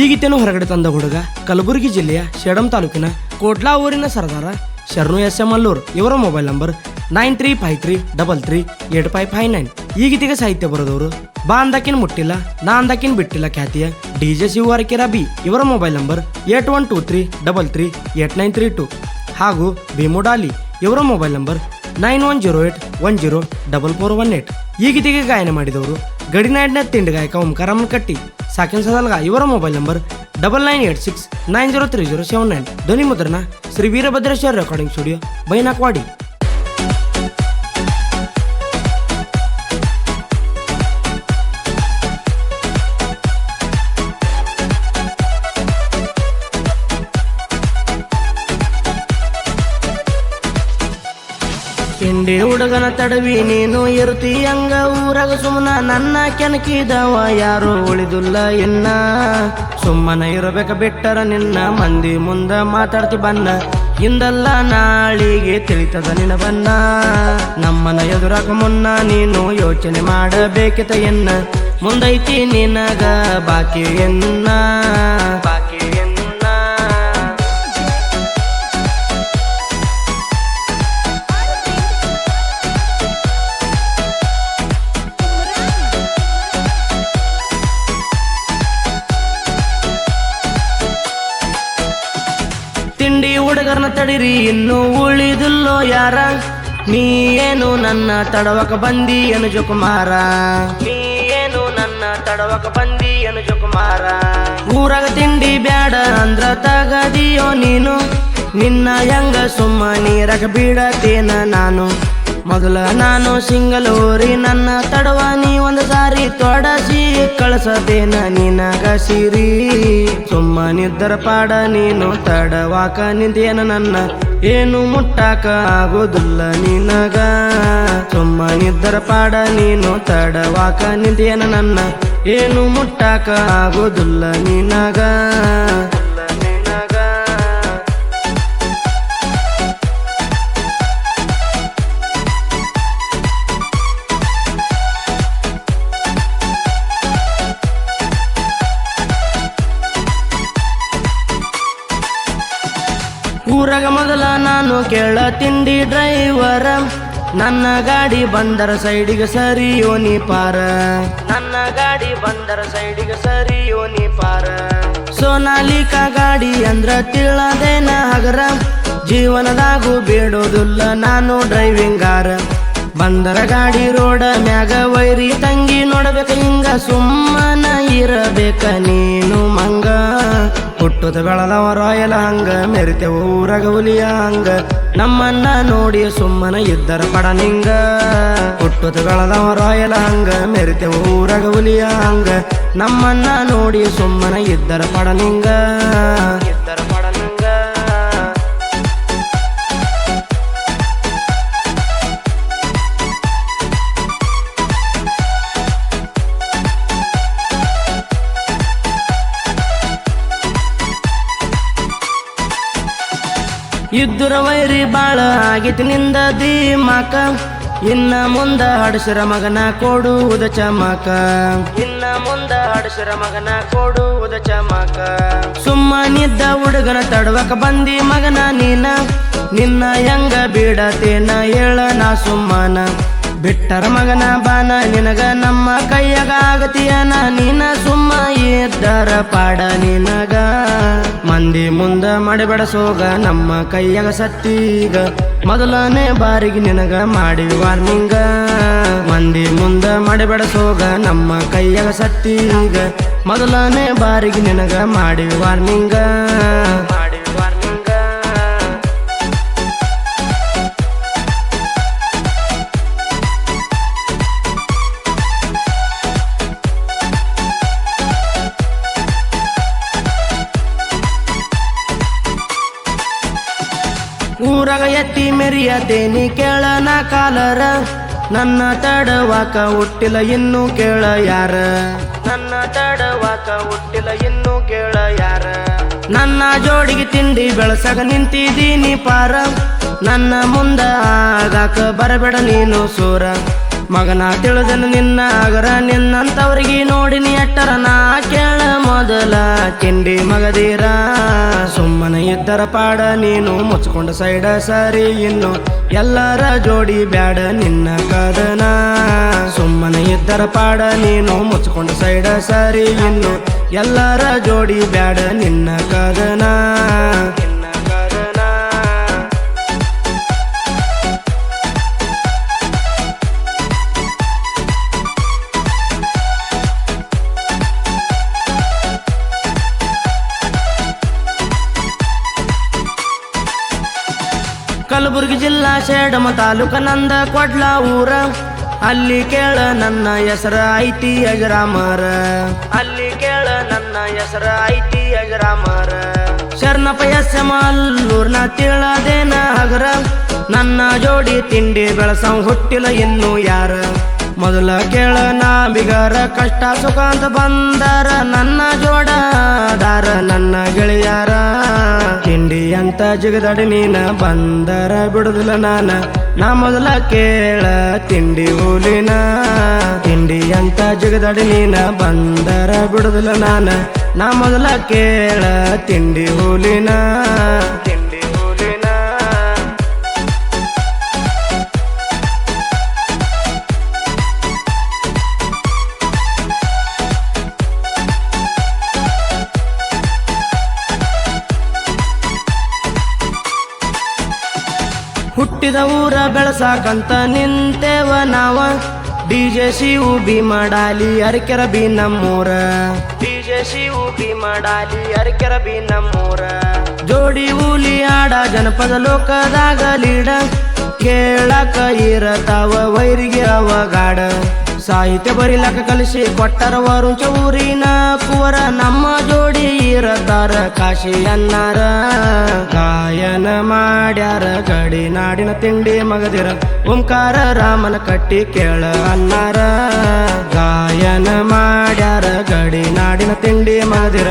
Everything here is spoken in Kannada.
ಈಗಿತೇನು ಹೊರಗಡೆ ತಂದ ಹುಡುಗ, ಕಲಬುರಗಿ ಜಿಲ್ಲೆಯ ಶೆಡಂ ತಾಲೂಕಿನ ಕೋಟ್ಲಾ ಊರಿನ ಸರದಾರ ಶರಣು ಎಸ್ ಎಂ ಅಲ್ಲೂರ್. ಇವರ mobile number nine three five three double three eight five five nine. ಈ ಗೀತೆಗೆ ಸಾಹಿತ್ಯ ಬರೆದವರು ಬಾ ಅಂದಕಿನ್ ಮುಟ್ಟಿಲ್ಲ ನಾ ಅಂದಕಿನ್ ಬಿಟ್ಟಿಲ್ಲ ಖ್ಯಾತಿಯ ಡಿ ಜೆ ಶಿವವಾರಕೆರ ಬಿ ಇವರ mobile number eight one two three double three eight nine three two. ಹಾಗೂ ಭೀಮು ಡಾಲಿ ಇವರ mobile number nine one zero eight one zero double four one eight. ಗೀತೆಗೆ ಗಾಯನ ಮಾಡಿದವರು ಗಡಿನಾಡಿನ ತಿಂಡಿ ಗಾಯಕ ಓಂಕಾರಮ್ಮನ ಕಟ್ಟಿ, ಸಾಕಿನ ಸದಲ್ಗ ಇವರ mobile number double nine eight six nine zero three zero seven nine ಧ್ವನಿ ಮುದ್ರಣ ಶ್ರೀ ವೀರಭದ್ರೇಶ್ವರ ರೆಕಾರ್ಡಿಂಗ್ ಸ್ಟುಡಿಯೋ ಹುಡುಗನ ತಡವಿ, ನೀನು ಇರುತ್ತಿ ಹಂಗ. ಊರಾಗ ಸುಮ್ಮನ ನನ್ನ ಕೆಣಕಿದವ, ಯಾರು ಉಳಿದುಲ್ಲ ಎನ್ನ ಸುಮ್ಮನ ಇರಬೇಕ ಬಿಟ್ಟರ ನಿನ್ನ, ಮಂದಿ ಮುಂದ ಮಾತಾಡ್ತಿ ಬನ್ನ. ಹಿಂದಲ್ಲ ನಾಳಿಗೆ ತಿಳಿತದ ನಿನ ಬನ್ನ ನಮ್ಮನ ಎದುರಾಗ ಮುನ್ನ ನೀನು ಯೋಚನೆ ಮಾಡಬೇಕಿತ ಎನ್ನ. ಮುಂದೈತಿ ನಿನಗ ಬಾಕಿ ಎನ್ನ. ತಡಿರಿ ಇನ್ನು ಉಳಿದಿಲ್ಲೋ ಯಾರ? ನೀ ಏನು ನನ್ನ ತಡವಕ ಬಂದಿ ಏನು ಜೊಕುಮಾರ ನೀ ಏನು ನನ್ನ ತಡವಕ ಬಂದಿ ಏನು ಜೊಕುಮಾರ ಊರಾಗ ತಿಂಡಿ ಬ್ಯಾಡ ಅಂದ್ರ ತಗದಿಯೋ ನೀನು? ನಿನ್ನ ಹೆಂಗ ಸುಮ್ಮ ನೀರಾಗ ಬೀಡತೇನ ನಾನು? ಮೊದಲ ನಾನು ಸಿಂಗಲೋರಿ ನನ್ನ ತಡವ ನೀ ಒಂದು ಸಾರಿ ತೊಡಸಿ, ಕಳಸದೇನ ನಿನಗ ಸಿರಿ. ಸುಮ್ಮನಿದ್ದರ ಪಾಡ, ನೀನು ತಡವಾಕ ನಿಂತೇನ ನನ್ನ. ಏನು ಮುಟ್ಟಾಕ ಆಗೋದಿಲ್ಲ ನಿನಗ. ಸುಮ್ಮನಿದ್ದರ ಪಾಡ, ನೀನು ತಡವಾಕ ನಿಂತೇನ ನನ್ನ. ಏನು ಮುಟ್ಟಾಕ ಆಗೋದಿಲ್ಲ ನಿನಗ. ಊರಾಗ ಮೊದಲ ನಾನು ಕೇಳ ತಿಂಡಿ ಡ್ರೈವರ. ನನ್ನ ಗಾಡಿ ಬಂದರ ಸೈಡಿಗೆ ಸರಿ ಓನಿ ಪಾರ. ನನ್ನ ಗಾಡಿ ಬಂದರ ಸೈಡಿಗೆ ಸರಿ ಓನಿ ಪಾರ. ಸೋನಾಲಿಕ ಗಾಡಿ ಅಂದ್ರ ತಿಳದೇನ ಹಗರ. ಜೀವನದಾಗೂ ಬೇಡೋದಿಲ್ಲ ನಾನು ಡ್ರೈವಿಂಗ್ ಡ್ರೈವಿಂಗಾರ. ಬಂದರ ಗಾಡಿ ರೋಡ ಮ್ಯಾಗ ವೈರಿ ತಂಗಿ ನೋಡಬೇಕ ಹಿಂಗ ಸುಮ್ಮನ ಇರಬೇಕ ನೀನು ಮಂಗ. ಹುಟ್ಟದ ಬೆಳದವ ರಾಯಲ ಹಂಗ ಮೆರಿತೆವ ಊರಾಗ ಹುಲಿಯ ಹಂಗ ನಮ್ಮನ್ನ ನೋಡಿ ಸುಮ್ಮನ ಇದ್ದರ ಪಡ ನಿಂಗ ಹುಟ್ಟದ ಬೆಳದವ ರಾಯಲ ಹಂಗ ಮೆರಿತೆವ ಊರಾಗ ಹುಲಿಯ ಹಂಗ ನಮ್ಮನ್ನ ನೋಡಿ ಸುಮ್ಮನ ಇದ್ದರ ಪಡ ನಿಂಗ ಇದ್ದುರ ವೈರಿ ಬಾಳ ಆಗಿತ್ತು ನಿಂದ ದೀಮಕ. ಇನ್ನ ಮುಂದ ಹಡಸರ ಮಗನ ಕೊಡುವುದ ಚಮಕ. ಇನ್ನ ಮುಂದ ಹಡಸರ ಮಗನ ಕೊಡುವುದ ಚಮಕ. ಸುಮ್ಮನಿದ್ದ ಹುಡುಗನ ತಡವಕ ಬಂದಿ ಮಗನ ನೀನ. ನಿನ್ನ ಹೆಂಗ ಬಿಡತೇನ ಹೇಳ ನಾ ಸುಮ್ಮನ. ಬಿಟ್ಟರ ಮಗನ ಬಾನ, ನಿನಗ ನಮ್ಮ ಕೈಯಾಗ ಆಗತಿಯನ, ನೀನ ಸುಮ್ಮ ಇದ್ದರ ಪಾಡ ನಿನಗ. ಮಂದಿ ಮುಂದ ಮಾಡಿಬೇಡ ಸೋಗ, ನಮ್ಮ ಕೈಯಾಗ ಸತ್ತೀಗ. ಮೊದಲನೇ ಬಾರಿಗೆ ನಿನಗ ಮಾಡಿ ವಾರ್ನಿಂಗ. ಮಂದಿ ಮುಂದ ಮಾಡಿಬೇಡ ಸೋಗ, ನಮ್ಮ ಕೈಯಾಗ ಸತ್ತೀಗ. ಮೊದಲನೇ ಬಾರಿಗೆ ನಿನಗ ಮಾಡಿ ವಾರ್ನಿಂಗ. ಊರಾಗ ಎತ್ತಿ ಮೆರಿಯತೇನಿ ಕೇಳನ ಕಾಲರ. ನನ್ನ ತಡವಾಕ ಹುಟ್ಟಿಲ್ಲ ಇನ್ನು ಕೇಳ ಯಾರ. ನನ್ನ ತಡವಾಕ ಹುಟ್ಟಿಲ್ಲ ಇನ್ನು ಕೇಳ ಯಾರ. ನನ್ನ ಜೋಡಿಗೆ ತಿಂಡಿ ಬೆಳಸಗ ನಿಂತಿದ್ದೀನಿ ಪಾರ. ನನ್ನ ಮುಂದ ಆಗಾಕ ಬರಬೇಡ ನೀನು ಸೂರ. ಮಗನ ತಿಳಿದನು ನಿನ್ನ ಅಗರ ನಿನ್ನಂತವ್ರಿಗೆ ನೋಡಿನಿ ಎಟ್ಟರ ನಾ ಕೇಳ ಮೊದಲ. ತಿಂಡಿ ಮಗದೀರ. ಇದ್ದರ ಪಾಡ ನೀನು ಮುಚ್ಕೊಂಡು ಸೈಡ ಸರಿ ಇನ್ನು ಎಲ್ಲರ ಜೋಡಿ ಬ್ಯಾಡ ನಿನ್ನ ಕದನ. ಸುಮ್ಮನೆ ಇದ್ದರ ಪಾಡ ನೀನು ಮುಚ್ಕೊಂಡು ಸೈಡ ಸರಿ ಇನ್ನು ಎಲ್ಲರ ಜೋಡಿ ಬ್ಯಾಡ ನಿನ್ನ ಕದನ. ಜಿಲ್ಲಾ ಶೇಡಮ ತಾಲೂಕ ನಂದ ಕೊಡ್ಲ ಊರ. ಅಲ್ಲಿ ಕೇಳ ನನ್ನ ಹೆಸರ ಐತಿ ಅಜರಾಮರ ಅಲ್ಲಿ ಕೇಳ ನನ್ನ ಹೆಸರ ಐತಿ ಅಜರಾಮರ ಶರಣಪ್ಪ ಎಸ್ ಮಲ್ಲೂರ್ನ ತಿಳದೇನ ಹಗರ. ನನ್ನ ಜೋಡಿ ತಿಂಡಿ ಬೆಳಸಂ ಹುಟ್ಟಿಲ್ಲ ಇನ್ನು ಯಾರ. ಮೊದಲ ಕೇಳ ನಾ ಬಿಗರ ಕಷ್ಟ ಸುಖ ಅಂತ ಬಂದರ ನನ್ನ ಜೋಡದಾರ, ನನ್ನ ಗೆಳೆಯಾರ. ತಿಂಡಿ ಅಂತ ಜಿಗದಡಿ ನೀನ ಬಂದರ ಬಿಡುದಿಲ್ಲ ನಾನ. ನಾ ಮೊದಲ ಕೇಳ ತಿಂಡಿ ಹೂಲಿನ. ತಿಂಡಿ ಅಂತ ಜಿಗದಡಿ ನೀನ ಬಂದರ ಬಿಡುದಿಲ್ಲ ನಾನ. ನಾ ಮೊದಲ ಕೇಳ ತಿಂಡಿ ಹೂಲಿನ. ಹುಟ್ಟಿದ ಊರ ಬೆಳಸಾಕಂತ ನಿಂತೇವ ನಾವ. DJ Shivu B ಮಾಡಾಲಿ Arakera B ನಮ್ಮೂರ. DJ Shivu B ಮಾಡಾಲಿ Arakera B ನಮ್ಮೂರ. ಜೋಡಿ ಊಲಿ ಆಡ ಜನಪದ ಲೋಕದಾಗ ಲೀಡ. ಕೇಳಕ ಇರತಾವ ವೈರಿಗೆ ಅವಗಾಡ. ಸಾಹಿತ್ಯ ಬರಿಲಕ ಕಲಿಸಿ ಕೊಟ್ಟರ ವರುಂಚ ಊರಿನ ಕುವರ. ನಮ್ಮ ಜೋಡಿ ಕಾಶಿ ಅನ್ನಾರ ಗಾಯನ ಮಾಡ್ಯಾರ ಗಡಿ ನಾಡಿನ ತಿಂಡಿ ಮಗದಿರ. ಓಂಕಾರ ರಾಮನ ಕಟ್ಟಿ ಕೇಳ ಅನ್ನಾರ. ಗಾಯನ ಮಾಡ್ಯಾರ ಗಡಿ ನಾಡಿನ ತಿಂಡಿ ಮಗದಿರ.